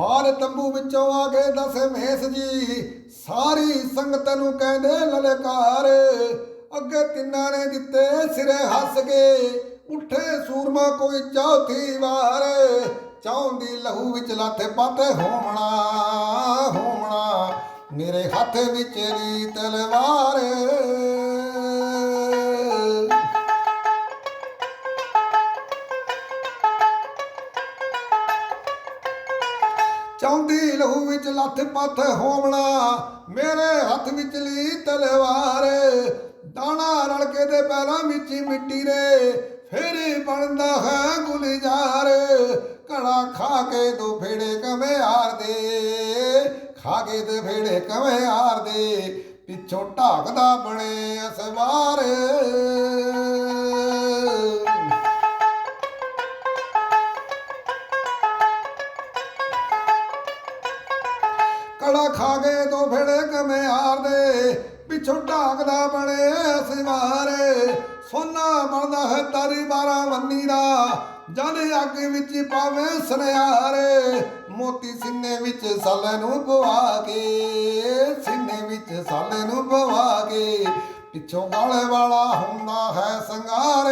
ਨਾਲ ਤੰਬੂ ਵਿੱਚੋਂ ਆ ਗਏ ਦਸ ਮਹੇਸ਼ ਜੀ, ਸਾਰੀ ਸੰਗਤ ਨੂੰ ਕਹਿੰਦੇ ਲਲਕਾਰ, ਅੱਗੇ ਤਿੰਨਾਂ ਨੇ ਦਿੱਤੇ ਸਿਰੇ ਹੱਸ ਕੇ, ਉੱਠੇ ਸੂਰਮਾ ਕੋਈ ਚੌਥੀ ਵਾਰ, ਚਾਹੁੰਦੀ ਲਹੂ ਵਿੱਚ ਲੱਥ ਪਾਤੇ, ਹੋਮਣਾ ਹੋਮਣਾ, ਮੇਰੇ ਹੱਥ ਵਿੱਚ ਰੀ ਤਲਵਾਰ ਚਾਹੁੰਦੀ ਲਹੂ ਵਿੱਚ ਲੱਥ ਪੱਥ ਹੋਵਣਾ। ਮੇਰੇ ਹੱਥ ਵਿੱਚ ਲਈ ਤਲਵਾਰ, ਦਾਣਾ ਰਲ ਕੇ ਦੇ ਪੈਰਾਂ ਵਿੱਚ ਮਿੱਟੀ ਰੇ। ਫਿਰ ਬਣਦਾ ਹੈ ਗੁਲਜ਼ਾਰ, ਘੜਾ ਖਾ ਕੇ ਤੂੰ ਫੇੜੇ ਕਵੇਂ ਹਾਰ ਦੇ ਖਾ ਕੇ ਦੇ ਫੇੜੇ ਕਵੇਂ ਹਾਰ ਦੇ ਪਿੱਛੋਂ ਢਾਕਦਾ ਬਣੇ ਅਸਵਾਰ। ਕੜਾ ਖਾ ਗਏ ਦੋ ਫੇੜੇ ਕਮੇ ਹਾਰ ਪਿੱਛੋਂ ਢਾਕਦਾ ਬਣੇ ਸਿਵਾਰੇ ਸੋਨਾ ਬਣਦਾ ਹੈ ਤਾਰੀ ਬਾਰਾ ਵੰਨੀ ਦਾ। ਜਦ ਅੱਗ ਵਿੱਚ ਪਾਵੇ ਸੁਨਿਆਰੇ। ਮੋਤੀ ਸਿੰਨੇ ਵਿੱਚ ਸਾਲੇ ਨੂੰ ਪਵਾ ਕੇ, ਸਿੰਨੇ ਵਿੱਚ ਸਾਲੇ ਨੂੰ ਪਵਾ ਕੇ। ਪਿੱਛੋਂ ਗਾਲੇ ਵਾਲਾ ਹੁੰਦਾ ਹੈ ਸੰਗਾਰ।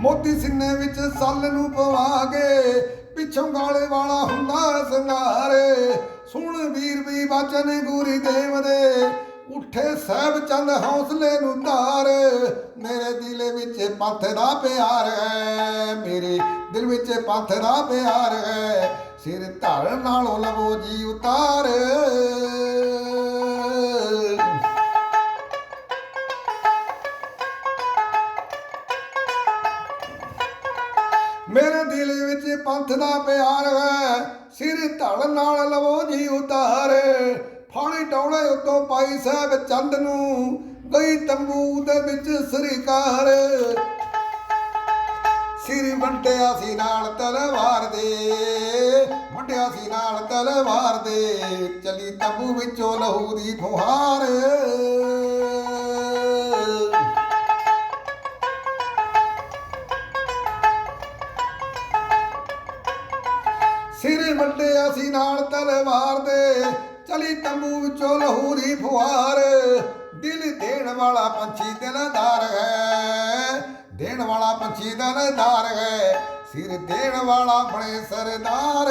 ਮੋਤੀ ਸਿੰਨੇ ਵਿੱਚ ਸੱਲ ਨੂੰ ਪਵਾ ਕੇ ਪਿੱਛੋਂ ਗਾਲੇ ਵਾਲਾ ਹੁੰਦਾ ਸੰਘਾਰੇ ਸੁਣ ਵੀਰ ਵੀ ਬਚਨ ਗੁਰੀ ਦੇਵ ਦੇ, ਉੱਠੇ ਸਹਿਬ ਚੰਦ ਹੌਸਲੇ ਨੂੰ ਧਾਰ। ਮੇਰੇ ਦਿਲ ਵਿੱਚ ਪੰਥ ਦਾ ਪਿਆਰ ਹੈ, ਮੇਰੇ ਦਿਲ ਵਿੱਚ ਪੰਥ ਦਾ ਪਿਆਰ ਹੈ। ਸਿਰ ਧਰਨ ਨਾਲੋਂ ਲਵੋ ਜੀ ਉਤਾਰ। ਦਿਲ ਪੰਥ ਦਾ ਪਿਆਰ ਹੈ। ਸਿਰ ਧੜ ਨਾਲ ਲਵੋ ਜੀ ਉਤਾਰ। ਫਾਣੀ ਟੌਲੇ ਉਤੋਂ ਪਾਈ ਸਾਹਿਬ ਚੰਦ ਨੂੰ ਗਈ ਤੰਬੂ ਦੇ ਵਿੱਚ ਸ੍ਰੀਕਾਰ। ਸਿਰ ਵੰਟਿਆ ਸੀ ਨਾਲ ਤਲਵਾਰ ਦੇ ਵੰਟਿਆ ਸੀ ਨਾਲ ਤਲਵਾਰ ਦੇ। ਚਲੀ ਤੰਬੂ ਵਿੱਚੋਂ ਲਹੂ ਦੀ ਫੁਹਾਰ। ਸਿਰ ਵੱਡਿਆ ਸੀ ਨਾਲ ਤਲਵਾਰ ਦੇ। ਚਲੀ ਤੰਬੂ ਵਿੱਚੋਂ ਲਹੂਰੀ ਫੁਹਾਰ। ਦਿਲ ਦੇਣ ਵਾਲਾ ਪੰਛੀ ਦਿਲਦਾਰ ਹੈ। ਦੇਣ ਵਾਲਾ ਪੰਛੀ ਦਿਲਦਾਰ ਹੈ। ਸਿਰ ਦੇਣ ਵਾਲਾ ਬਣੇ ਸਰਦਾਰ।